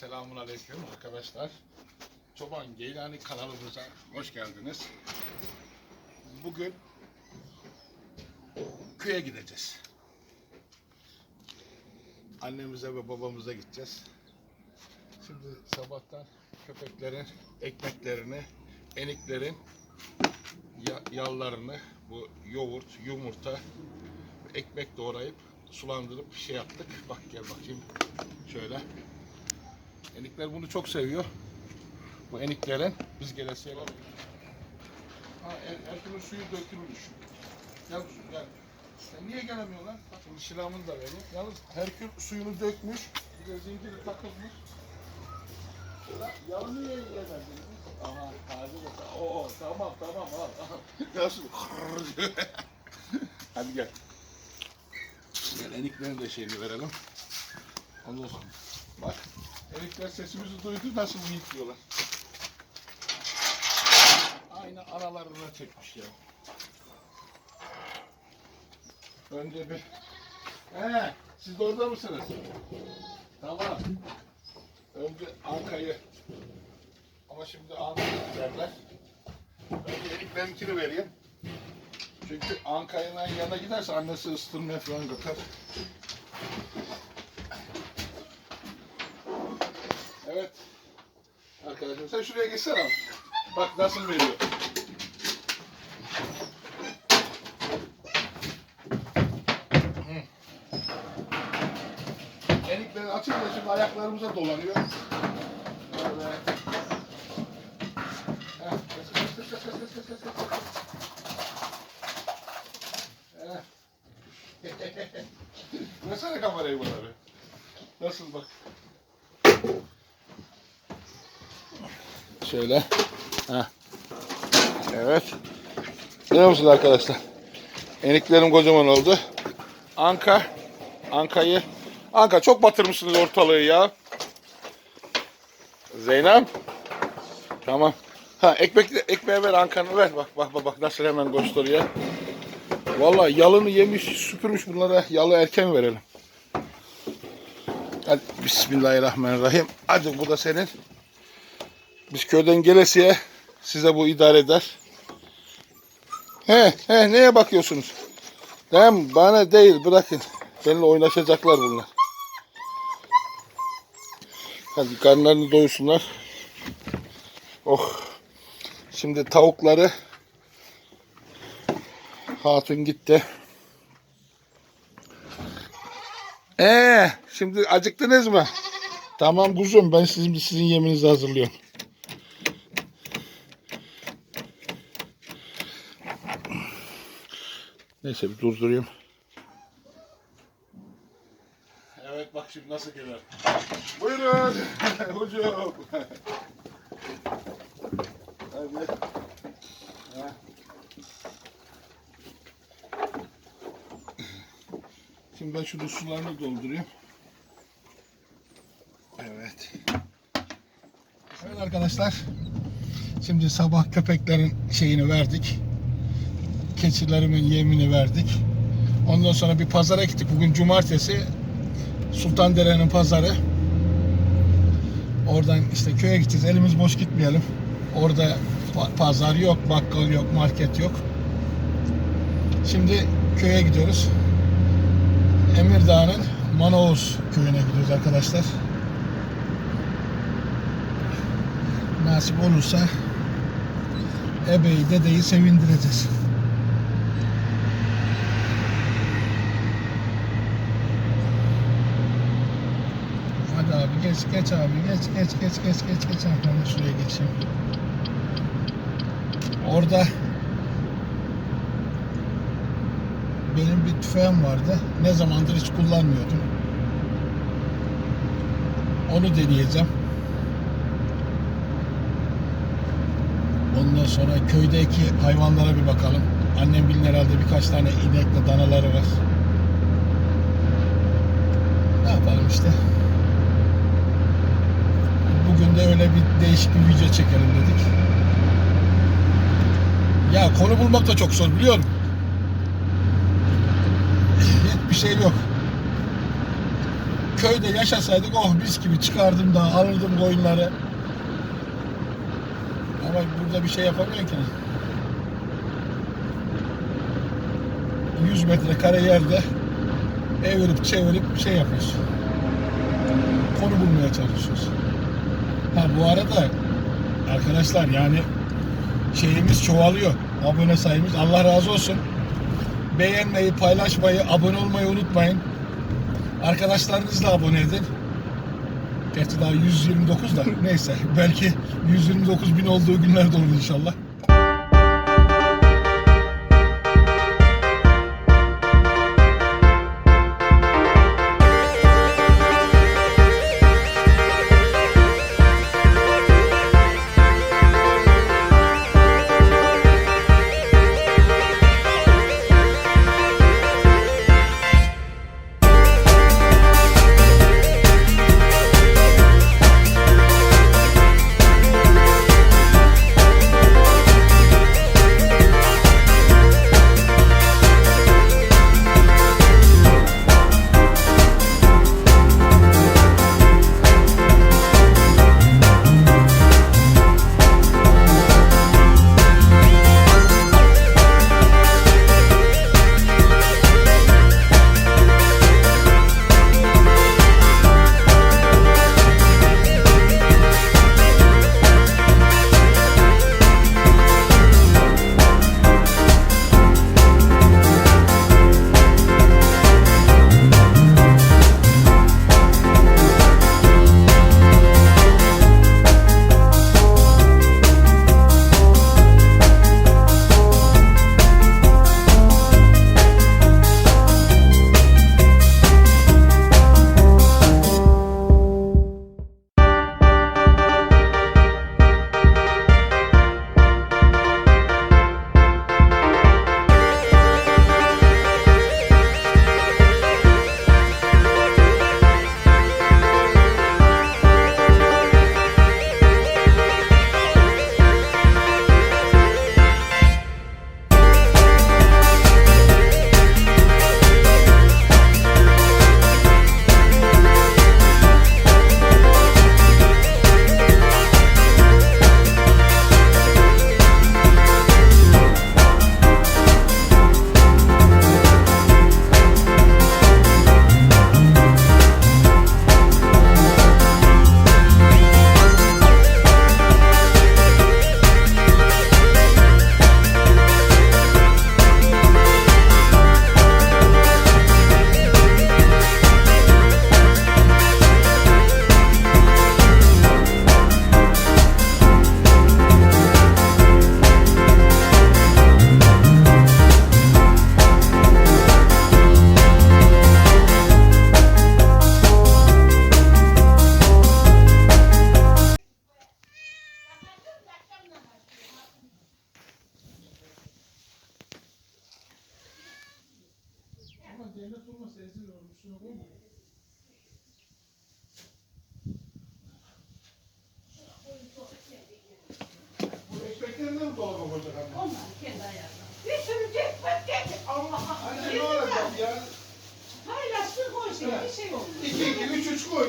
Selamun Aleyküm arkadaşlar. Çoban Geylani kanalımıza hoş geldiniz. Bugün köye gideceğiz. Annemize ve babamıza gideceğiz. Şimdi sabahtan köpeklerin ekmeklerini, eniklerin ya- yallarını, bu yoğurt, yumurta, ekmek doğrayıp sulandırıp şey yaptık. Bak gel bakayım şöyle. Enikler bunu çok seviyor. Bu eniklerin biz gelesiye bak. Ha, türlü suyu dökülmüş. Gel kuzum gel. Sen niye gelemiyorsun lan? Bak şimdi silahımını da vereyim. Yalnız Herkül suyunu dökmüş. Bir de zinciri takılmış. Ya, yalı niye yemedin? Aha taze de. Oo tamam tamam al. Nasıl? Hadi gel. Gel eniklerin de şeyini verelim. Ondan sonra. Bak enikler sesimizi duydu nasıl miyitliyorlar. Aynı analarına çekmiş ya. Önce bir... He, siz de orada mısınız? Tamam. Önce Anka'yı... Ama şimdi Anka'yı giderler. Önce eniklerininkini vereyim. Çünkü Anka'nın yanına giderse annesi ıstırmaya falan katar. Evet. Arkadaşım sen şuraya geçsene. Bak nasıl veriyor. Enikleri açınca şimdi ayaklarımıza dolanıyor. Şöyle. Ha. Evet. Görüyor musunuz arkadaşlar? Eniklerim kocaman oldu. Anka. Anka'yı. Anka çok batırmışsınız ortalığı ya. Zeynep. Tamam. Ha ekmek ekmeğe ver Anka'nı ver. Bak bak bak bak nasıl hemen gösteriyor. Vallahi yalını yemiş, süpürmüş bunlara. Yalı erken verelim. Hadi Bismillahirrahmanirrahim. Hadi bu da senin. Biz köyden gelesiye size bu idare eder. He he neye bakıyorsunuz? Tamam bana değil bırakın. Benimle oynaşacaklar bunlar. Hadi karnlarını doyursunlar. Oh. Şimdi tavukları Hatun gitti. Ee, şimdi acıktınız mı? Tamam kuzum ben sizin sizin yeminizi hazırlıyorum. Neyse bir durdurayım. Evet bak şimdi nasıl gelir. Buyurun hocam. Hadi. Ha. Şimdi ben şurada sularını doldurayım. Evet. Evet arkadaşlar. Şimdi sabah köpeklerin şeyini verdik. Keçilerimin yemini verdik. Ondan sonra bir pazara gittik. Bugün cumartesi. Sultandere'nin pazarı. Oradan işte köye gideceğiz. Elimiz boş gitmeyelim. Orada pa- pazar yok, bakkal yok, market yok. Şimdi köye gidiyoruz. Emirdağ'ın Manaus köyüne gidiyoruz arkadaşlar. Nasip olursa ebeyi dedeyi sevindireceğiz. Hadi abi geç geç abi geç geç geç geç geç geç abi şuraya geçeyim. Orada benim bir tüfeğim vardı. Ne zamandır hiç kullanmıyordum. Onu deneyeceğim. Ondan sonra köydeki hayvanlara bir bakalım. Annem bilin herhalde birkaç tane inekle danaları var. Ne yapalım işte. Bugün de öyle bir değişik bir video çekelim dedik. Ya konu bulmak da çok zor biliyor musun? Hiçbir şey yok. köyde yaşasaydık oh mis gibi çıkardım da alırdım koyunları. Ama burada bir şey yapamıyorsun ki. 100 metre kare yerde evirip çevirip şey yapıyorsun. Konu bulmaya çalışıyorsun. Ha bu arada arkadaşlar yani şeyimiz çoğalıyor. Abone sayımız. Allah razı olsun. Beğenmeyi, paylaşmayı, abone olmayı unutmayın. Arkadaşlarınızla abone edin. Gerçi daha 129 da neyse belki 129 bin olduğu günler de olur inşallah.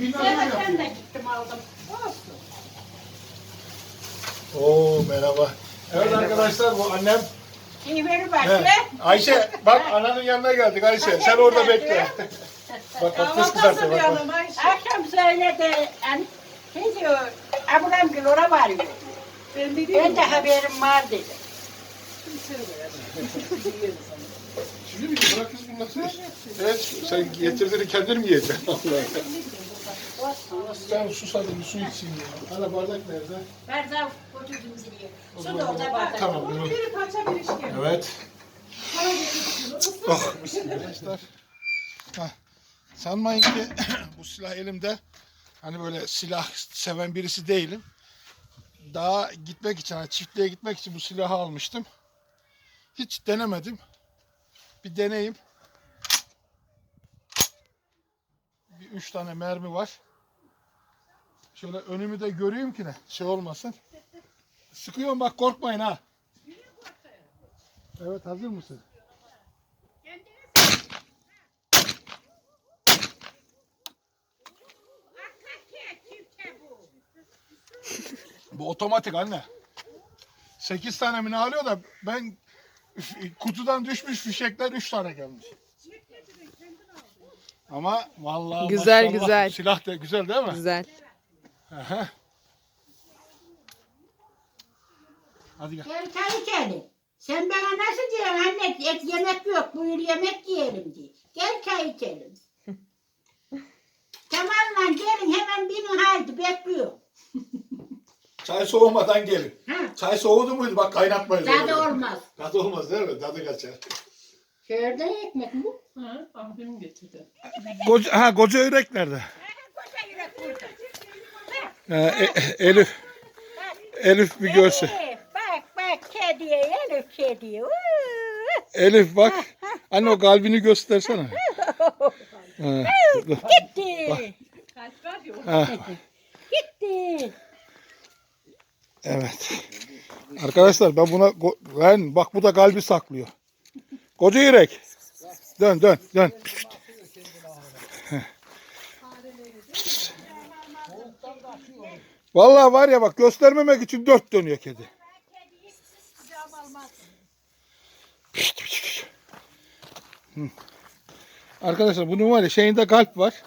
Bilmem ne ben de gittim aldım. Olsun. Oo merhaba. Evet arkadaşlar bu annem. İyi ver He. bekle. Ayşe bak ananın yanına geldik Ayşe. Sen orada bekle. bak patates kızartıyor bak. bak. Akşam söyledi. Yani, ne diyor? Ablam gül ora varıyor. Ben de Ben de haberim var dedi. Şimdi mi? Bırak kız bunları. Evet sen getirdiğini kendin mi yiyeceksin? Allah. Sen susadın bir su içeyim ya. Ana bardak nerede? Bardağı götürdüm. O Su da orada bardak. Tamam. bunu- Biri paça bir işkembe. Evet. Oh, arkadaşlar. Hah, Sanmayın ki bu silah elimde. Hani böyle silah seven birisi değilim. Daha gitmek için, hani çiftliğe gitmek için bu silahı almıştım. Hiç denemedim. Bir deneyim. üç tane mermi var. Şöyle önümü de göreyim ki ne şey olmasın. Sıkıyorum bak korkmayın ha. Evet hazır mısın? Bu otomatik anne. 8 tane mi alıyor da ben kutudan düşmüş fişekler 3 tane gelmiş. Ama vallahi Güzel, maşallah, güzel. Silah da güzel değil mi? Güzel. Aha. Hadi gel. Gel çay içelim. Sen bana nasıl diyorsun anne et yemek yok buyur yemek yiyelim diye. Gel çay içelim. Kemal'la gelin hemen binin haydi bekliyor. Çay soğumadan gelin. Ha, Çay soğudu muydu? Bak kaynatmayız. tadı olmaz. Tadı olmaz değil mi? Tadı kaçar. Şöyle ekmek mi? Ha, abim getirdi. Koca, ha koca yürek nerede? Koca yürek burada. Ha, E- Elif. Elif bir görse. Bak bak kediye Elif kediye. Elif bak. Anne o kalbini göstersene. Ha. Gitti. Kalp var ya. Ha, Gitti. evet. Arkadaşlar ben buna ben bak bu da kalbi saklıyor. Koca yürek. Dön dön dön. Vallahi var ya bak göstermemek için dört dönüyor kedi. Arkadaşlar bunun var ya şeyinde kalp var.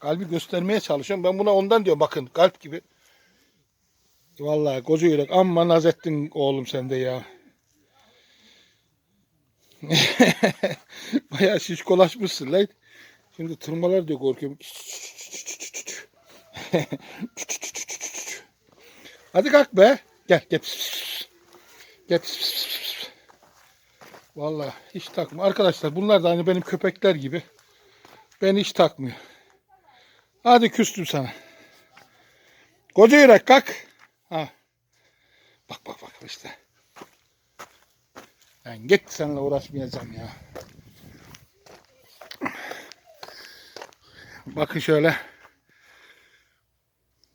Kalbi göstermeye çalışıyorum. Ben buna ondan diyorum bakın kalp gibi. Vallahi koca yürek amma naz oğlum sen de ya. Bayağı şişkolaşmışsın lan. Şimdi tırmalar diyor korkuyorum. Hadi kalk be. Gel gel. Gel. Vallahi hiç takma. Arkadaşlar bunlar da hani benim köpekler gibi. Beni hiç takmıyor. Hadi küstüm sana. Koca yürek kalk. Ha. Bak bak bak işte. Ben git seninle uğraşmayacağım ya. Bakın şöyle.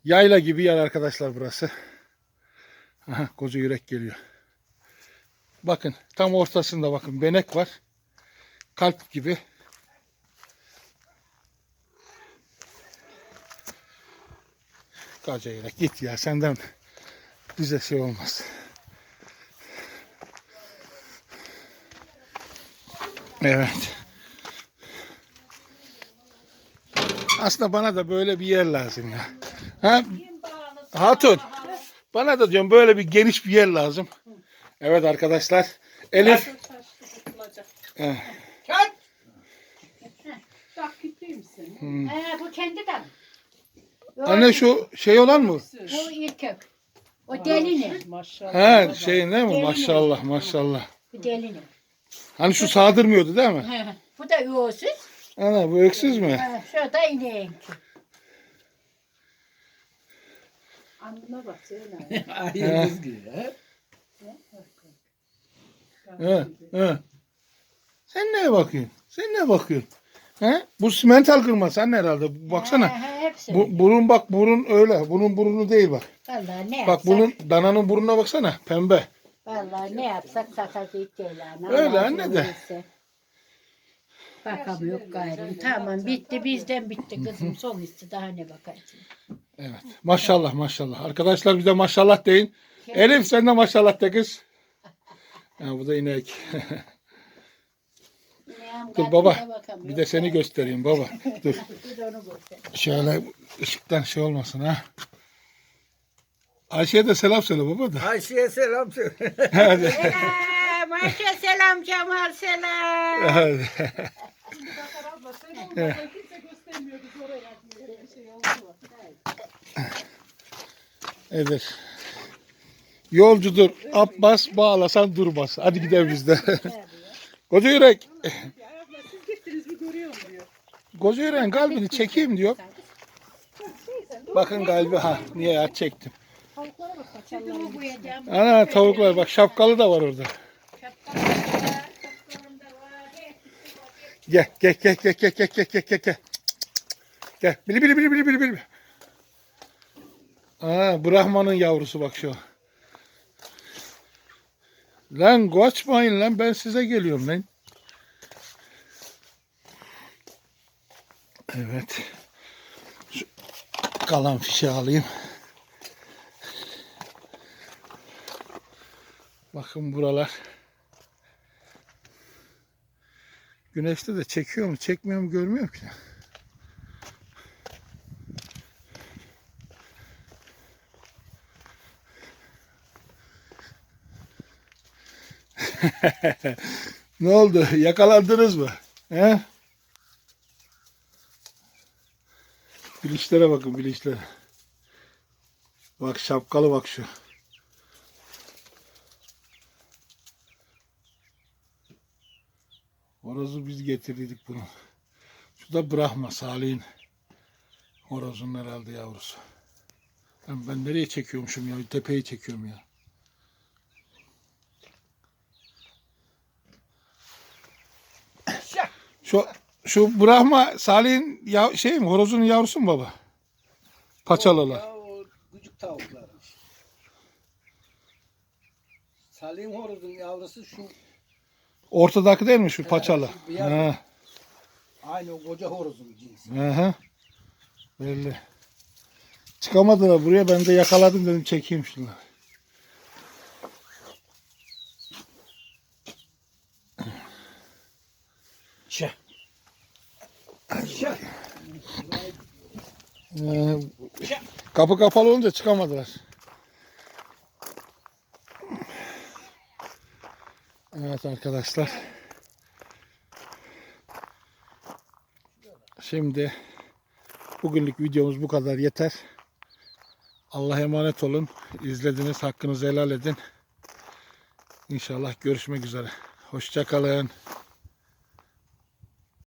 Yayla gibi yer arkadaşlar burası. Aha, koca yürek geliyor. Bakın tam ortasında bakın benek var. Kalp gibi. Koca yürek git ya senden bize şey olmaz. Evet. Aslında bana da böyle bir yer lazım ya. Ha? Hatun. Bana da diyorum böyle bir geniş bir yer lazım. Evet arkadaşlar. Elif. Misin? hmm. Ee, bu kendi de. Anne şu şey olan mı? Bu erkek. O delini. Maşallah. Ha şey değil mi? Gelin. Maşallah maşallah. Bu delini. Hani şu sağdırmıyordu değil mi? He, bu da yoğursuz. Ana bu öksüz mü? Ha, Şu da ineğin. Anına bak söyle. He. He, he. Sen neye bakıyorsun? Sen ne bakıyorsun? He? Bu simental kırma sen herhalde. Baksana. He, he, hepsi. Bu, burun bak burun öyle. Bunun burunu değil bak. Vallahi ne Bak yapsak, bunun dananın burnuna baksana. Pembe. Vallahi ne yapsak satacak yani. Öyle anne de. Bakamıyor gayrı. Tamam bitti bizden bitti kızım. Son isti daha ne bakarsın. Evet. Maşallah maşallah. Arkadaşlar bir de maşallah deyin. Elif sen de maşallah de kız. Ha, bu da inek. Dur baba. Bir de seni göstereyim baba. Dur. Şöyle ışıktan şey olmasın ha. Ayşe'ye de selam söyle baba da. Ayşe'ye selam söyle. Hadi. Selam. Ayşe selam Cemal selam. Hadi. Şey? Evet. Yolcudur. Abbas bağlasan durmaz. Hadi gidelim biz de. Koca yürek. Ya abla siz gittiniz mi görüyorum diyor. Koca yüreğin kalbini çekeyim diyor. Bakın kalbi ha. Niye ya çektim. Ana tavuklar bak şapkalı da var orada. Gel gel gel gel gel gel gel gel gel gel. Gel. Bili bili bili bili bili bili. Aa, Brahman'ın yavrusu bak şu. Lan kaçmayın lan ben size geliyorum lan. Evet. Şu kalan fişi alayım. Bakın buralar. Güneşte de çekiyor mu çekmiyor mu görmüyorum ki. ne oldu? Yakalandınız mı? He? Bilinçlere bakın bilinçlere. Bak şapkalı bak şu. Horozu biz getirdik bunu. Şu da Brahma Salih'in horozun herhalde yavrusu. Ben, ben nereye çekiyormuşum ya? Tepeyi çekiyorum ya. Şu şu Brahma Salih'in ya, şey mi? Horozunun yavrusu mu baba? Paçalılar. O horozun yavrusu şu Ortadaki değil mi şu paçalı? Ha, aynı o koca horozun cinsi. aha. Belli. Çıkamadılar buraya ben de yakaladım dedim çekeyim. Çe. Ee, kapı kapalı olunca çıkamadılar. Evet arkadaşlar. Şimdi bugünlük videomuz bu kadar yeter. Allah'a emanet olun. İzlediniz. Hakkınızı helal edin. İnşallah görüşmek üzere. Hoşçakalın.